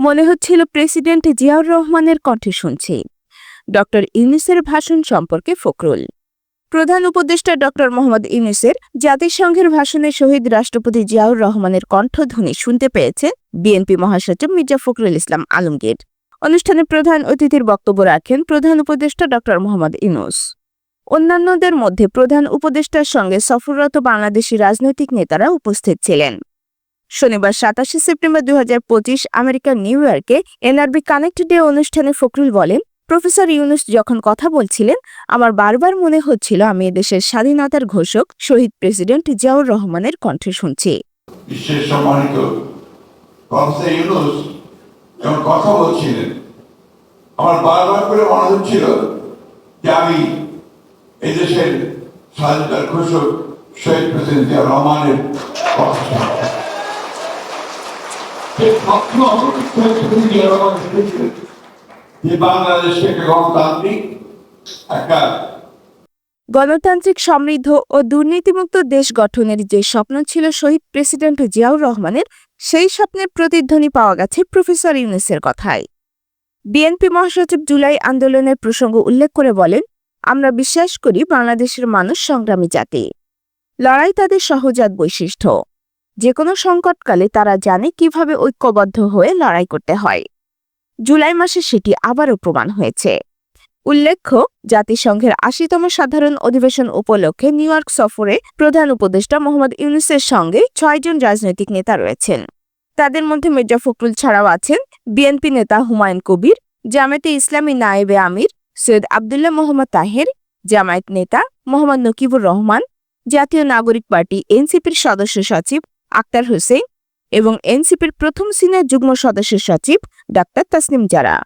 মনে হচ্ছিল প্রেসিডেন্ট জিয়াউর রহমানের কণ্ঠে শুনছি। ডক্টর ইউনিসের ভাষণ সম্পর্কে ফখরুল। প্রধান উপদেষ্টা ডক্টর মোহাম্মদ ইউনিসের জাতিসংঘের ভাষণে শহীদ রাষ্ট্রপতি জিয়াউর রহমানের কণ্ঠধ্বনি শুনতে পেয়েছে বিএনপি মহাসচিব মির্জা ফখরুল ইসলাম আলমগীর। অনুষ্ঠানে প্রধান অতিথির বক্তব্য রাখেন প্রধান উপদেষ্টা ডক্টর মোহাম্মদ ইউনুস। অন্যান্যদের মধ্যে প্রধান উপদেষ্টার সঙ্গে সফররত বাংলাদেশি রাজনৈতিক নেতারা উপস্থিত ছিলেন। শনিবার সাতাশে সেপ্টেম্বর দু আমেরিকার নিউ ইয়র্কে এনআরবি কানেক্ট ডে অনুষ্ঠানে ফখরুল বলেন, প্রফেসর ইউনুস যখন কথা বলছিলেন, আমার বারবার মনে হচ্ছিল আমি এদেশের স্বাধীনতার ঘোষক, শহীদ প্রেসিডেন্ট জিয়াউর রহমানের কণ্ঠে শুনছি। আমার বারবার করে মনে হচ্ছিল যে আমি এদেশের স্বাধীনতার ঘোষক, শহীদ প্রেসিডেন্ট রহমানের কথা গণতান্ত্রিক সমৃদ্ধ ও দুর্নীতিমুক্ত দেশ গঠনের যে স্বপ্ন ছিল শহীদ প্রেসিডেন্ট জিয়াউর রহমানের, সেই স্বপ্নের প্রতিধ্বনি পাওয়া গেছে প্রফেসর ইউনুসের কথায়। বিএনপি মহাসচিব জুলাই আন্দোলনের প্রসঙ্গ উল্লেখ করে বলেন, আমরা বিশ্বাস করি বাংলাদেশের মানুষ সংগ্রামী জাতি। লড়াই তাদের সহজাত বৈশিষ্ট্য। যে কোনো সংকটকালে তারা জানে কীভাবে ঐক্যবদ্ধ হয়ে লড়াই করতে হয়। জুলাই মাসে সেটি আবারও প্রমাণ হয়েছে। উল্লেখ্য, জাতিসংঘের আশিতম সাধারণ অধিবেশন উপলক্ষে নিউ ইয়র্ক সফরে প্রধান উপদেষ্টা মোহাম্মদ ইউনুসের সঙ্গে ছয়জন রাজনৈতিক নেতা রয়েছেন। তাদের মধ্যে মির্জা ফখরুল ছাড়াও আছেন বিএনপি নেতা হুমায়ুন কবির, জামায়াতে ইসলামী নায়েবে আমির সৈয়দ আবদুল্লাহ মোহাম্মদ তাহের, জামায়াত নেতা মোহাম্মদ নকিবুর রহমান, জাতীয় নাগরিক পার্টি এনসিপির সদস্য সচিব আক্তার হোসেন এবং এনসিপির প্রথম সিনিয়র যুগ্ম সদস্য সচিব ডাক্তার তাসনিম জারা।